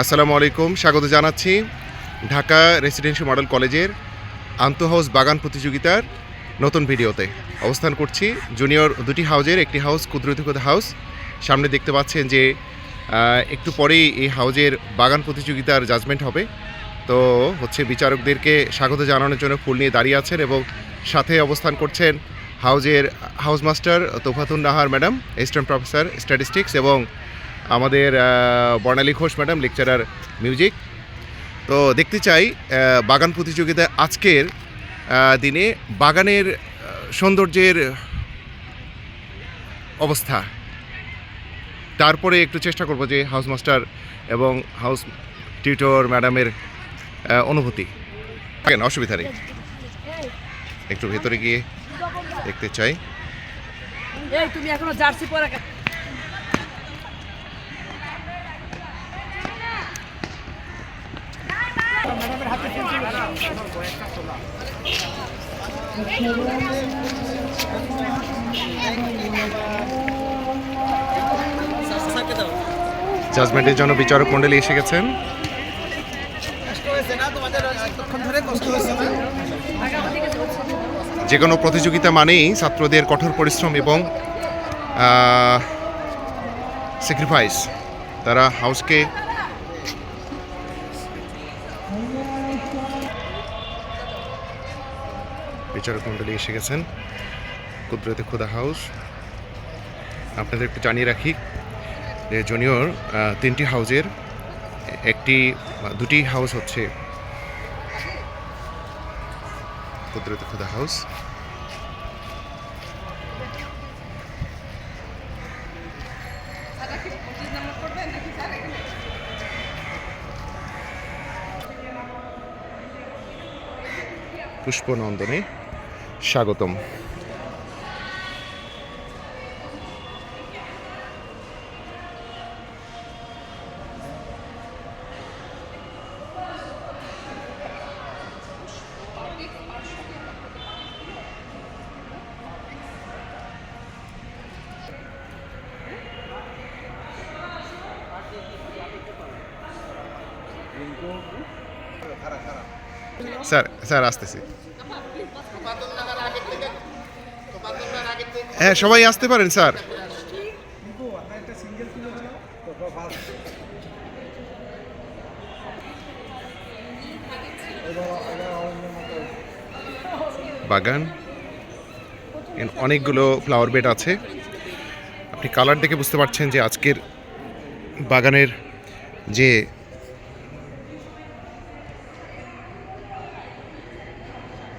আসসালামু আলাইকুম। স্বাগত জানাচ্ছি ঢাকা রেসিডেন্সিয়াল মডেল কলেজের আন্ত হাউস বাগান প্রতিযোগিতার নতুন ভিডিওতে। অবস্থান করছি জুনিয়র দুটি হাউজের, একটি হাউস কুদরতিকতা হাউস। সামনে দেখতে পাচ্ছেন যে একটু পরেই এই হাউজের বাগান প্রতিযোগিতার জাজমেন্ট হবে। তো হচ্ছে বিচারকদেরকে স্বাগত জানানোর জন্য ফুল নিয়ে দাঁড়িয়ে আছেন এবং সাথে অবস্থান করছেন হাউজের house master Tofatun Nahar madam assistant professor statistics এবং আমাদের Barnali Ghosh madam, lecturer music. তো দেখতে চাই বাগান প্রতিযোগিতা আজকের দিনে বাগানের সৌন্দর্যের অবস্থা। তারপরে একটু চেষ্টা করব যে হাউস মাস্টার এবং হাউস টিউটর ম্যাডামের অনুভূতি। থাকেন, অসুবিধা নেই। একটু ভেতরে গিয়ে দেখতে চাই। তুমি এখনও জার্সি পরে জাজমেন্টের জন্য বিচারক মণ্ডলী এসে গেছেন। যে কোনো প্রতিযোগিতা মানেই ছাত্রদের কঠোর পরিশ্রম এবং স্যাক্রিফাইস তারা হাউসকে বিচারক মণ্ডলী এসে গেছেন। কুদরতে খুদা হাউস। আপনাদের একটু জানিয়ে রাখি যে জুনিয়র তিনটি হাউজের একটি দুটি হাউস হচ্ছে কুদরত খুদা হাউস। পুষ্পনন্দনে। স্বাগতম। স্যার স্যার, আসতেছি। হ্যাঁ সবাই আসতে পারেন, স্যার। বাগান। অনেকগুলো ফ্লাওয়ার বেড আছে। আপনি কালার দেখে বুঝতে পারছেন যে আজকের বাগানের যে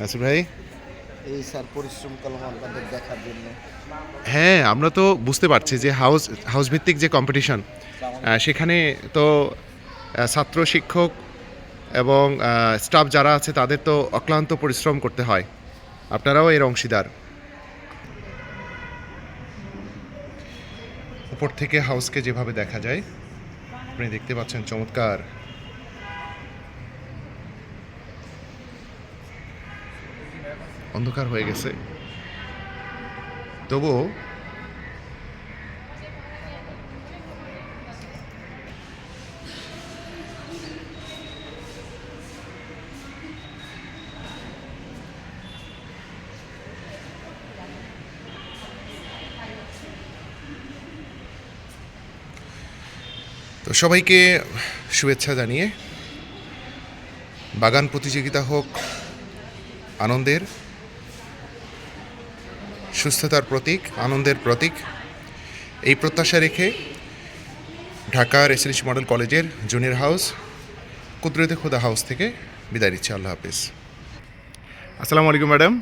নাসির ভাই? এই স্যার পরিশ্রম করলাম আপনাদের দেখার জন্য। হ্যাঁ আমরা তো বুঝতে পারছি যে হাউস হাউস ভিত্তিক যে কম্পিটিশন সেখানে তো ছাত্র শিক্ষক এবং স্টাফ যারা আছে তাদের তো অক্লান্ত পরিশ্রম করতে হয়। আপনারাও এর অংশীদার। উপর থেকে হাউসকে যেভাবে দেখা যায় আপনি দেখতে পাচ্ছেন চমৎকার। অন্ধকার হয়ে গেছে। তবুও তো সবাইকে শুভেচ্ছা জানিয়ে বাগান প্রতিযোগিতা হোক আনন্দের সুস্থতার প্রতীক, আনন্দের প্রতীক। এই প্রত্যাশা রেখে ঢাকা রেসিডেন্সি মডেল কলেজের junior house, Kudrate Khuda house থেকে বিদায় নিচ্ছি। আল্লাহ হাফিজ। আসসালামু আলাইকুম ম্যাডাম।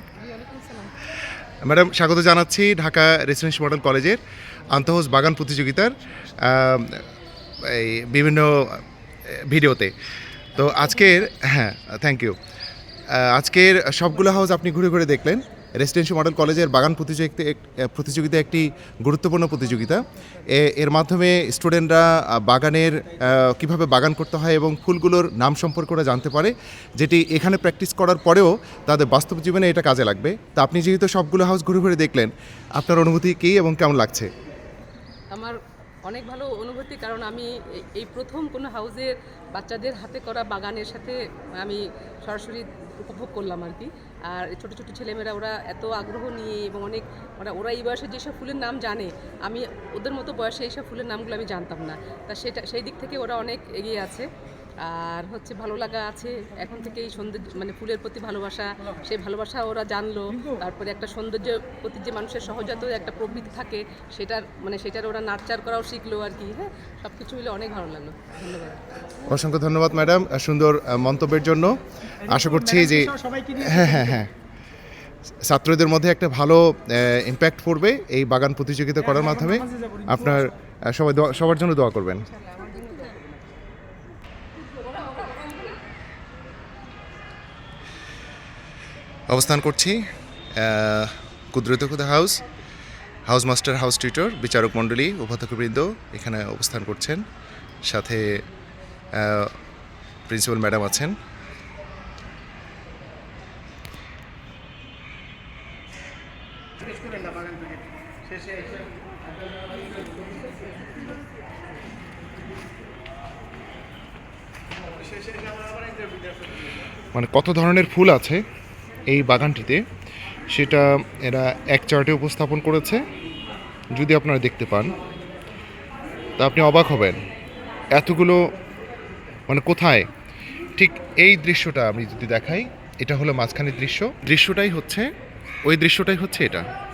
ম্যাডাম, স্বাগত জানাচ্ছি ঢাকা রেসিডেন্সি মডেল কলেজের আন্তঃহাউস বাগান প্রতিযোগিতার এই বিভিন্ন ভিডিওতে। তো আজকের হ্যাঁ থ্যাংক ইউ আজকের সবগুলো হাউস আপনি ঘুরে ঘুরে দেখলেন। রেসিডেন্সি মডেল কলেজের বাগান প্রতিযোগিতা প্রতিযোগিতা একটি গুরুত্বপূর্ণ প্রতিযোগিতা। এর মাধ্যমে স্টুডেন্টরা বাগানের কীভাবে বাগান করতে হয় এবং ফুলগুলোর নাম সম্পর্কে ওরা জানতে পারে, যেটি এখানে প্র্যাকটিস করার পরেও তাদের বাস্তব জীবনে এটা কাজে লাগবে। তা আপনি যেহেতু সবগুলো হাউস ঘুরে ঘুরে দেখলেন, আপনার অনুভূতি কী এবং কেমন লাগছে? আমার অনেক ভালো অনুভূতি, কারণ আমি এই প্রথম কোনো হাউসের বাচ্চাদের হাতে করা বাগানের সাথে আমি সরাসরি উপভোগ করলাম আর কি। আর ছোটো ছোটো ছেলেমেয়েরা ওরা এত আগ্রহ নিয়ে এবং অনেক ওরা ওরা এই বয়সে যেসব ফুলের নাম জানে, আমি ওদের মতো বয়সে এইসব ফুলের নামগুলো আমি জানতাম না। তা সেটা, সেই দিক থেকে ওরা অনেক এগিয়ে আছে। আর হচ্ছে ভালো লাগা আছে। এখন থেকে এই সৌন্দর্য মানে ফুলের প্রতি ভালোবাসা সেই ভালোবাসা ওরা জানলো। তারপরে একটা সৌন্দর্য প্রতি যে মানুষের সহজাত একটা প্রবৃত্তি থাকে সেটার মানে সেটার ওরা নার্চার করাও শিখলো আর কি হ্যাঁ? সব কিছু মিলে অনেক ভালো লাগল। ধন্যবাদ। অসংখ্য ধন্যবাদ ম্যাডাম সুন্দর মন্তব্যের জন্য। আশা করছি যে হ্যাঁ হ্যাঁ হ্যাঁ। ছাত্রদের মধ্যে একটা ভালো ইম্প্যাক্ট পড়বে এই বাগান প্রতিযোগিতা করার মাধ্যমে। আপনার সবাই দোয়া- সবার জন্য দোয়া করবেন। অবস্থান করছি Kudrat house house master, house tutor বিচারক মণ্ডলী, উপাধ্যক্ষবৃন্দ এখানে অবস্থান করছেন। সাথে প্রিন্সিপাল ম্যাডাম আছেন। মানে কত ধরনের ফুল আছে এই বাগানটিতে, সেটা এরা এক চার্টে উপস্থাপন করেছে, যদি আপনারা দেখতে পান। তা আপনি অবাক হবেন, এতগুলো মানে কোথায়? ঠিক এই দৃশ্যটা আমি যদি দেখাই, এটা হলো মাঝখানের দৃশ্য। দৃশ্যটাই হচ্ছে, ওই দৃশ্যটাই হচ্ছে এটা।